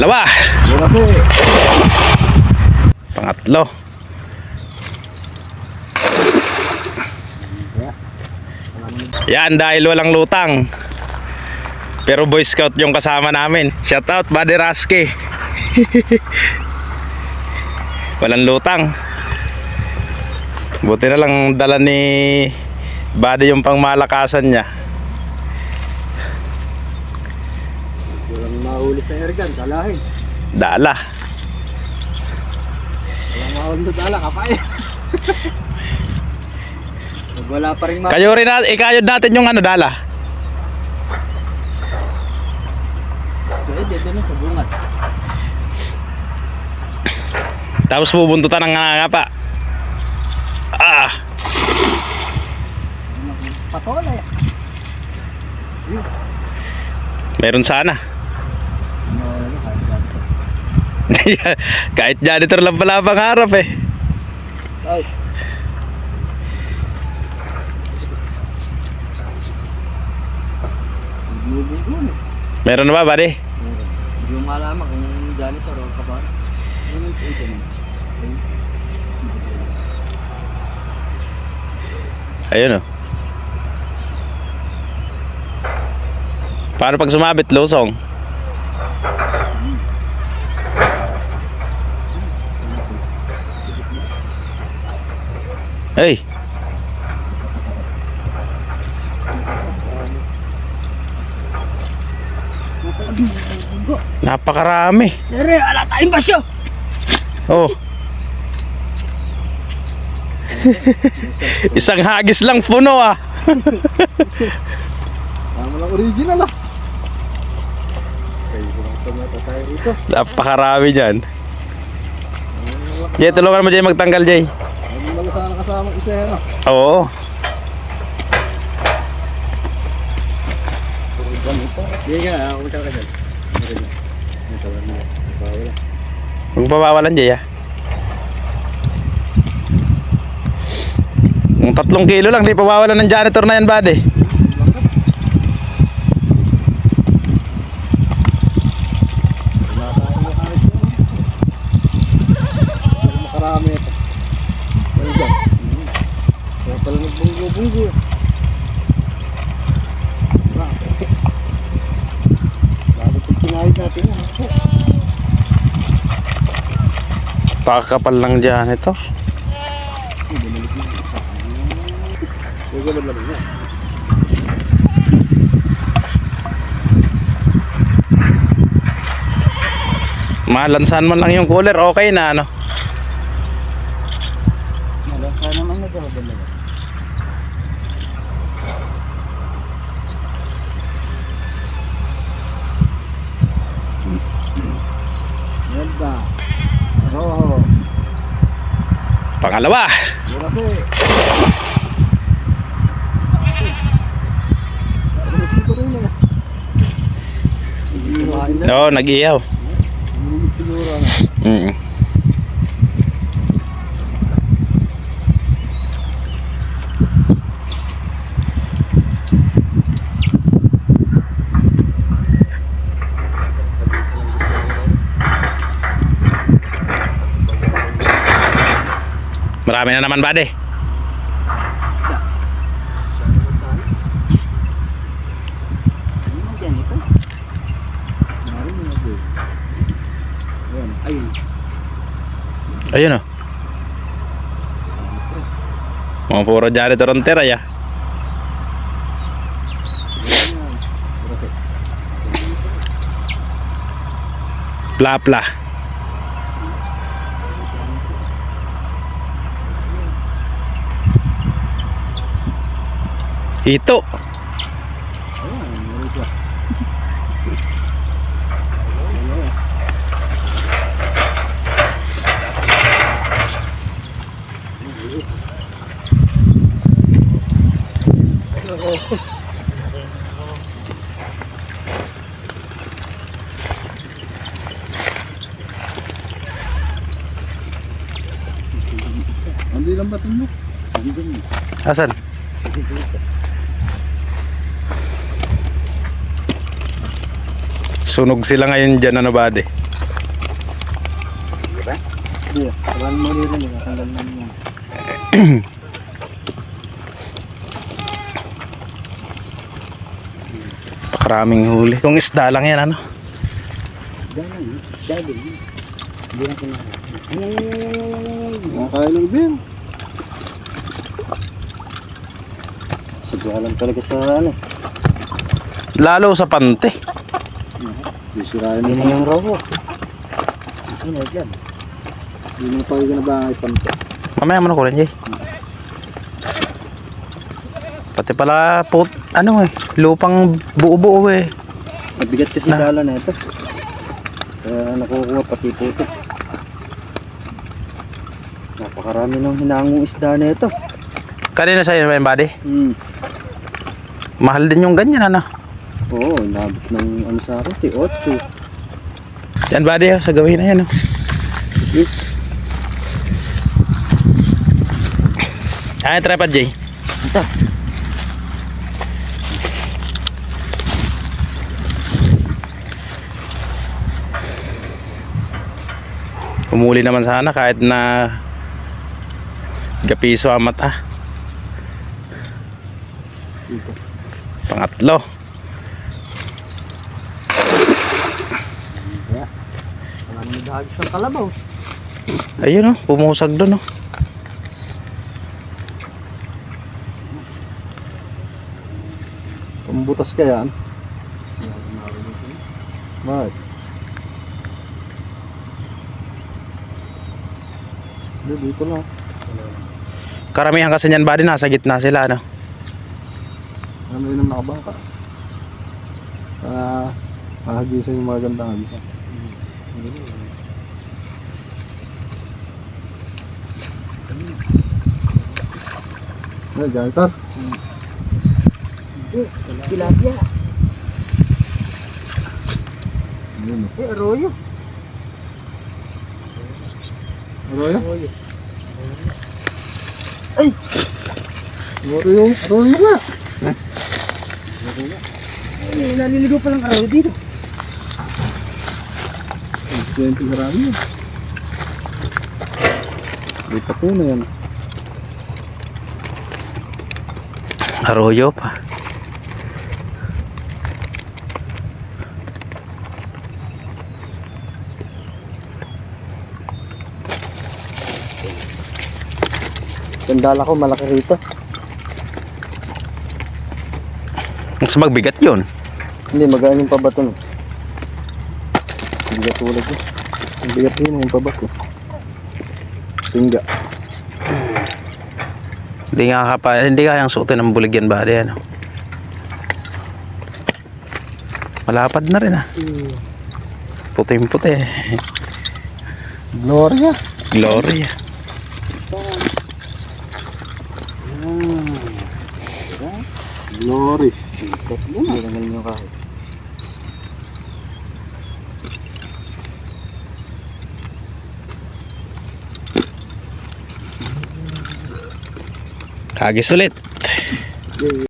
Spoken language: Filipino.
Pangalawa. Grabe. Pangatlo. Yan dahil walang lutang. Pero Boy Scout yung kasama namin. Shout out Buddy Rasky. walang lutang. Buti na lang dala ni Buddy yung pangmalakasan niya. Walang mahuli sa ergan, kalahin. Dala. Walang mahuli sa dala, kapay. Wala pa rin ma... Kayo rin natin, ikayod natin yung ano dala. Pwede, doon na sa bungat. Tapos bubuntutan ng nga pa. Ah, Patola ya. meron sana. Kahit janitor lang pala pangarap eh. Ay. Meron na ba, buddy? Hindi mo malaman kung janitor o mo? Ayun oh. Paano pag sumabit, losong? Hey, napakarami. Dere, ala tayong basyo! Oh. Isang hagis lang puno ah. Tama lang original ah. Napakarami dyan. Jay, tulungan mo Jay magtanggal Jay. Ano mga sana kasama isa yan ah. Oo. Hindi ka, ako ka ka dyan. Huwag pabawalan Jay ah. Yung tatlong kilo lang, di pabawalan ng janitor na yan, buddy. Wala tayong makaris yan. Pero makarami ito. Ano dyan? Hmm. Kaya pala Grabe. Grabe pag pinahid natin yan. Pakakapal lang ba niya? Malansan man lang yung cooler, okay na ano. Wala ka naman nagkakabala. Ganda. Roho. Pangalawa. Oo, nag-iyaw. Hindi siguro Marami na naman, buddy. Ayun. Oh. Mga puro janitor ang tira ya. Yan. Grabe. Ito. Ayun, meron siya. Hindi lang batin mo. Hindi ganun. Asan? Sunog sila ngayon dyan ano ba de? Hindi. Tawanan mo rin rin. Natanggal namin yan. Pakaraming huli. Kung isda lang yan, ano? Ganun. Sabi. Hindi na kinakain. Nakakain ng bin. Sagwa lang talaga sa ano. Lalo sa pante. Sisirain mo yung raw ko. Ano yan? Hindi mo pa yung ba ay panto. Mamaya mo na kunin, Jay. Pati pala, put, ano eh, lupang buo-buo eh. Mabigat kasi Na. dala na ito. Kaya nakukuha pati puto. Napakarami ng hinangong isda na ito. Kanina sa'yo ba yung body? Hmm. Mahal din yung ganyan, ano? Oo, inabot ng ano sa akin, ti 8. Yan body, oh, sa gawin na yan, oh. Eh, Ay, tripod, Jay. ito. Umuli naman sana kahit na gapiso ang mata. Pangatlo. Kaya, dahagis ng kalabaw. Ayun, oh, pumusag doon, oh. Pambutas ka yan. Bakit? Hindi, dito lang. Karamihan kasi niyan body, nasa gitna sila, ano? Ano yun ang nakabangka? Ah, mahagisan yung mga gandang hagisan. Ay, janitor. Tilapia. Yun. Eh, arroyo. Arroyo? Ay! Arroyo, arroyo nga. Eh, naliligo pa lang arroyo dito. Ay, 20 marami yun. Lipat yun na yan. Arroyo pa. Sandala ko malaki rito. Mas magbigat yun. Hindi, magaan yung pabato. Hindi ka tulad. Ang bigat yun yung pabato. Singga. Hindi nga kapa, hindi kayang suotin ng buligyan body, ano? Malapad na rin, ah. Puting-puti. Gloria. Glory. Glory. Hindi naman nyo kahit. Hagis ulit.